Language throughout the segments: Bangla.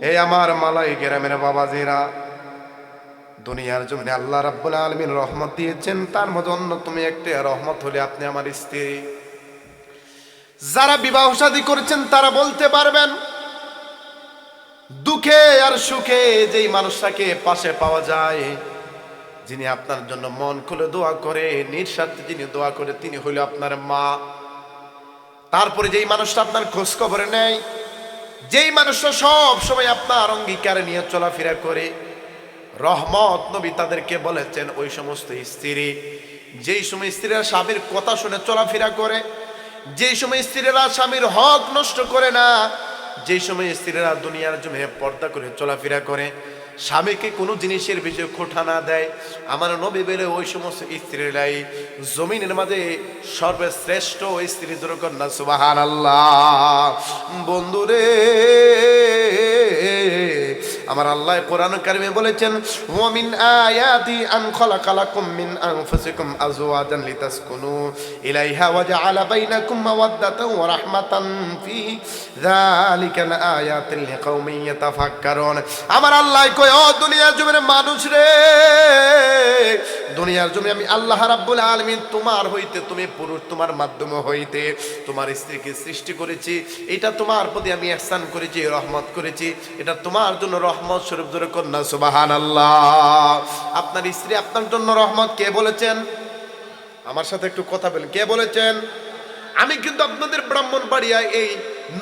এই আমার মালাই গ্রামের বাবাজিরা, দুনিয়ার জমিনে আল্লাহ রাব্বুল আলমিন রহমত দিয়েছেন, তার মধ্যে অন্যতম একটি রহমত হলে আপনি আমার স্ত্রী। যারা বিবাহ শাদী করেছেন, তারা বলতে পারবেন, দুঃখে আর সুখে যেই মানুষটাকে পাশে পাওয়া যায়, যিনি আপনার জন্য মন খুলে দোয়া করে, নিঃস্বার্থে যিনি দোয়া করে, তিনি হইল আপনার মা। তারপরে যেই মানুষটা আপনার খোঁজ খবরে নেয় যেই মানুষটা সব সময় আপনার অঙ্গীকারে নিয়ে চলাফেরা করে, রহমত নবী তাদেরকে বলেছেন, ওই সমস্ত স্ত্রী, যেই সময় স্ত্রীরা স্বামীর কথা শুনে চলাফেরা করে, যেই সময় স্ত্রীরা স্বামীর হক নষ্ট করে না, যেই সময় স্ত্রীরা দুনিয়ার জমে পর্দা করে চলাফেরা করে স্বামীকে কোনো জিনিসের বিষয়ে খোঠা না দেয়। আমার নবী বেলে, ওই সমস্ত স্ত্রীরাই জমিনের মাঝে সর্বশ্রেষ্ঠ ওই স্ত্রী দুর্গন্যা সুবাহান আল্লাহ বন্ধুরে আমার আল্লাহ কোরআন কারিমে বলেছেন, ওয়ামিন আয়াতি আন খালাকালাকুম মিন আনফুসিকুম আজওয়াজান লিতাসকুনু ইলাইহা ওয়া জাআলা বাইনাকুম মাওয়াদ্দাতান ওয়া রাহমাতান ফি যালিকা লাআয়াতিন লিকাউমিন ইয়াতাফাক্কারুন। আমার আল্লাহ কয়, ও দুনিয়ার জমির মানুষ রে, দুনিয়ার জমি আমি আল্লাহ রাব্বুল আলামিন তোমার হইতে, তুমি পুরুষ, তোমার মাধ্যমে হইতে, তোমার স্ত্রীকে সৃষ্টি করেছি। এটা তোমার প্রতি আমি ihsan করেছি, রহমত করেছি। এটা তোমার জন্য রহমত স্বরূপ জোরে কন্যা সুবাহান আপনার স্ত্রী আপনার জন্য রহমত, কে বলেছেন? আমার সাথে একটু কথা বলেন, কে বলেছেন? আমি কিন্তু আপনাদের ব্রাহ্মণবাড়িয়া এই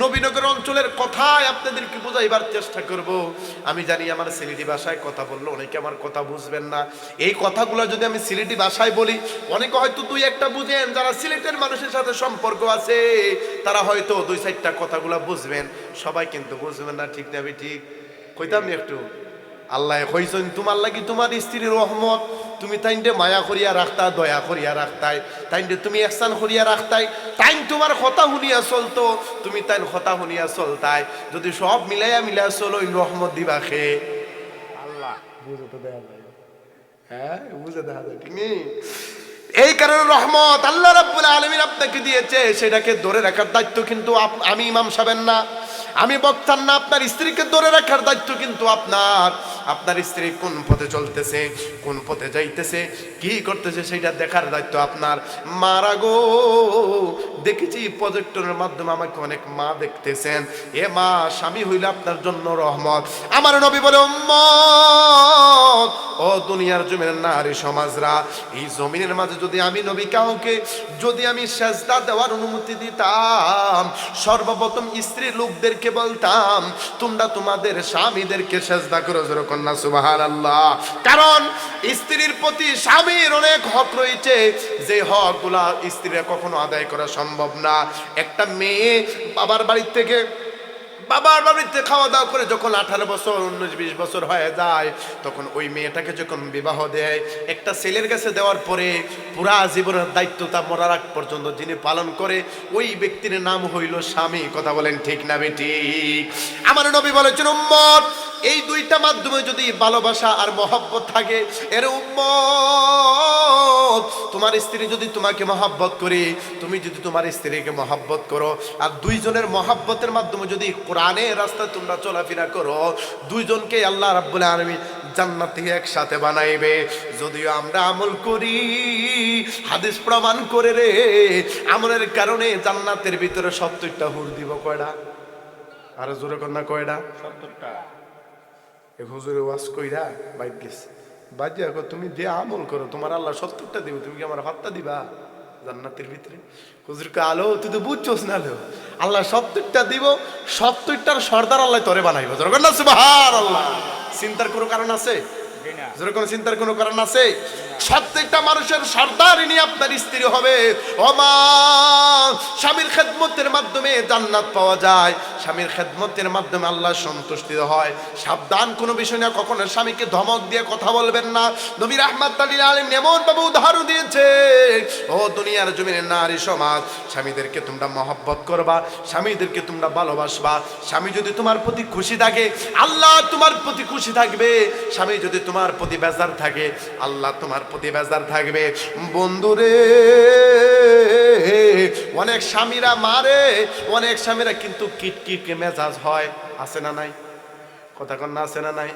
নবীনগর অঞ্চলের কথায় আপনাদেরকে বোঝাইবার চেষ্টা করব। আমি জানি আমার সিলেটি ভাষায় কথা বলল অনেকে আমার কথা বুঝবেন না। এই কথাগুলো যদি আমি সিলেটি ভাষায় বলি, অনেকে হয়তো দুই একটা বুঝেন, যারা সিলেটের মানুষের সাথে সম্পর্ক আছে, তারা হয়তো দুই চারটা কথাগুলো বুঝবেন। সবাই কিন্তু বুঝবেন না, ঠিক না ঠিক? কইতাম একটু আল্লাহ কইছেন তোমার লাগি তোমার স্ত্রীর রহমত তুমি তাইনটে মায়া করিয়া রাখতা দয়া করিয়া রাখতাই তাইনটে তুমি একসান করিয়া রাখতাই তাইন তোমার কথা শুনিয়া চলতো তুমি তাইন কথা শুনিয়া চলতাই যদি সব মিলাইয়া মিলাইয়া চলো রহমত দিবা খে আল্লাহ বুঝে তো দেয়া যায়। হ্যাঁ বুঝে দেখা যায় ঠিক নেই? এই কারণে রহমত আল্লাহ রাব্বুল আলামিন আপনাকে দিয়েছে সেটাকে ধরে রাখার দায়িত্ব কিন্তু আমি ইমাম সাহেবের না। আমি বক্তার না, আপনার স্ত্রীকে ধরে রাখার দায়িত্ব কিন্তু আপনার। আপনার স্ত্রী কোন পথে চলতেছে, কোন পথে যাইতেছে, কি করতেছে সেটা দেখার দায়িত্ব আপনার। মারা গো, দেখেছি প্রজেক্টরের মাধ্যমে আমাকে অনেক মা দেখতেছেন। এ মা, স্বামী হইলে আপনার জন্য রহমত। আমার নবী বলে ও দুনিয়ার জমিনের নারী সমাজরা, এই জমিনের মাঝে যদি আমি নবী কাউকে, যদি আমি সেজদা দেওয়ার অনুমতি দিতাম, সর্বপ্রথম স্ত্রী লোকদেরকে বলতাম, তোমরা তোমাদের স্বামীদেরকে সেজদা করো যেরকম না সুবাহান আল্লাহ কারণ স্ত্রীর প্রতি স্বামীর অনেক হক রয়েছে। যে হকগুলা স্ত্রীরা কখনো আদায় করা সম্ভব না। একটা মেয়ে বাবার বাড়ির থেকে বাবার বাড়িতে খাওয়া দাওয়া করে যখন আঠারো বছর, উনিশ, বিশ বছর হয়ে যায়, তখন ওই মেয়েটাকে যখন বিবাহ দেয়, একটা ছেলের কাছে দেওয়ার পরে পুরা জীবনের দায়িত্ব তা মরার আগ পর্যন্ত যিনি পালন করে, ওই ব্যক্তির নাম হইল স্বামী। কথা বলেন ঠিক না বেটি আমার নবী বলেছেন, উম্মত এই দুইটা মাধ্যমে যদি ভালোবাসা আর মহব্বত থাকে, এর উম্মত, তোমার স্ত্রী যদি তোমাকে মহাব্বত করে, তুমি যদি তোমার স্ত্রীকে মহাব্বত করো, আর দুইজনের মহাব্বতের মাধ্যমে যদি কোরআনের রাস্তায় তোমরা চলাফেরা করো, দুইজনকে আল্লাহ রাব্বুল আলামিন জান্নাত একসাথে বানাইবে। যদিও আমরা আমল করি, হাদিস প্রমাণ করে রে, আমলের কারণে জান্নাতের ভিতরে সত্তরটা হুর দিব কয়টা আরও জোরে কন্যা কয়টা সত্তরটা। এ হুজুরে ওয়াজ কইরা বাইক গেছে। বাদ দেখো তুমি যে আমল করো তোমার আল্লাহ সত্তরটা দিবে তুমি কি আমার হত্যা দিবা? জান্নাতের ভিতরে। হুজুরকে আলো তুই তো বুঝছোস না আলো। আল্লাহ সত্তরটা দিব সত্তরটার সর্দার আল্লাহ তরে বানাইব। না সুবহান আল্লাহ চিন্তার কোনো কারণ আছে? যেরকম চিন্তার কোনো কারণ আছে? প্রত্যেকটা মানুষের সর্দারিনী আপনার স্ত্রী হবে। ও মা স্বামীর খেদমতের মাধ্যমে জান্নাত পাওয়া যায়। স্বামীর খেদমতের মাধ্যমে আল্লাহ সন্তুষ্টি হয়। সাবধান কোনো বিষয় না, কখনো স্বামীকে ধমক দিয়ে কথা বলবেন না। নবীর আহমদ তালিল আলিম এমন বাবু উদাহরণ দিয়েছে, ও দুনিয়ার জমিনের নারী সমাজ, স্বামীদেরকে তোমরা মহব্বত করবা, স্বামীদেরকে তোমরা ভালোবাসবা। স্বামী যদি তোমার প্রতি খুশি থাকে, আল্লাহ তোমার প্রতি খুশি থাকবে। স্বামী যদি তোমার প্রতি বেজার থাকে, আল্লাহ তোমার প্রতি বেজার থাকবে। বন্ধুরে অনেক স্বামীরা মারে অনেক স্বামীরা কিন্তু কিটকিটকে মেজাজ হয়। আছে না নাই? কথা কন না আছে না নাই?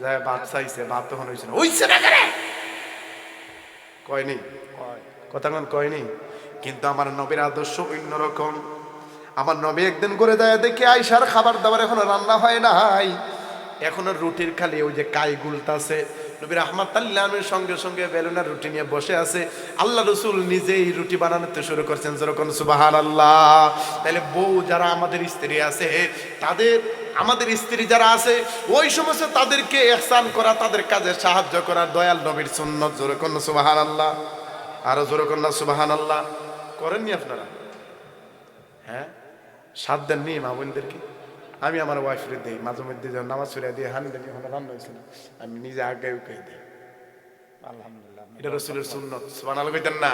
যায় বাপ চাইছে বাপ তখন হইছে না। হইছে না কেন? কয়নি? কথা কন কয়নি? কিন্তু আমার নবীর আদর্শ অন্যরকম আমার নবী একদিন করে দেয় দেখি আইসার খাবার দাবার এখনও রান্না হয় নাই। এখনও রুটির খালি ওই যে কাই গুলতাছে। নবীর আহমদ তাল্লামের সঙ্গে সঙ্গে বেলুনার রুটি নিয়ে বসে আছে। আল্লাহ রসুল নিজেই রুটি বানানোতে শুরু করছেন, যেরকম সুবাহান আল্লাহ তাহলে বউ যারা আমাদের স্ত্রী আছে, তাদের, আমাদের স্ত্রী যারা আছে, ওই সমস্ত তাদেরকে এহসান করা, তাদের কাজে সাহায্য করা দয়াল নবীর সুন্নত, যেরকম সুবাহান আল্লাহ আরও যেরকম না সুবাহান আল্লাহ করেননি আপনারা? হ্যাঁ? সাত দেন নি মা বোনদেরকে? আমি আমার ওয়াইফের দিই মাঝে মধ্যে যখন নামাজ ছড়িয়ে দিয়ে হানি দেনি ওখানে রান্না হয়েছিল আমি নিজে আগে উঠে দিই। আলহামদুলিল্লাহ এটা রসুলের সুন্নত সুবহানাল্লাহ কইতেন না।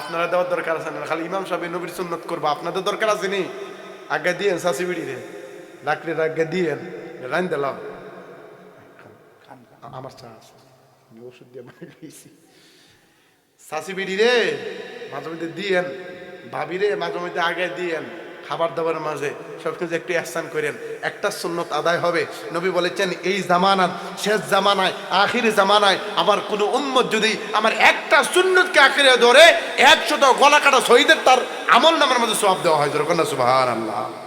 আপনারা দেওয়ার দরকার আছে না? খালি ইমাম সাহেব নবীর সুন্নত করব আপনাদের দরকার আছে নি? আগে দিয়েন শাসি বিড়ি রে লাকড়ির আগে দিয়েন রান দিলাম। আমার চা আছে। আমি ওষুধ দিয়ে মানে খেয়েছি শাসি বিড়ি রে মাঝে মধ্যে দিয়েন। ভাবি রে মাঝে মধ্যে আগে দিয়েন। খাবার দাবারের মাঝে সবকিছু একটু অ্যাসান করেন। একটা সুন্নত আদায় হবে। নবী বলেছেন, এই জামানার শেষ জামানায়, আখির জামানায় আমার কোনো উম্মত যদি আমার একটা সুন্নতকে আখিরে ধরে, একশত গলা কাটা শহীদের তার আমল নামের মধ্যে সব দেওয়া হয়। যেরকম কন্যা সুবাহ আল্লাহ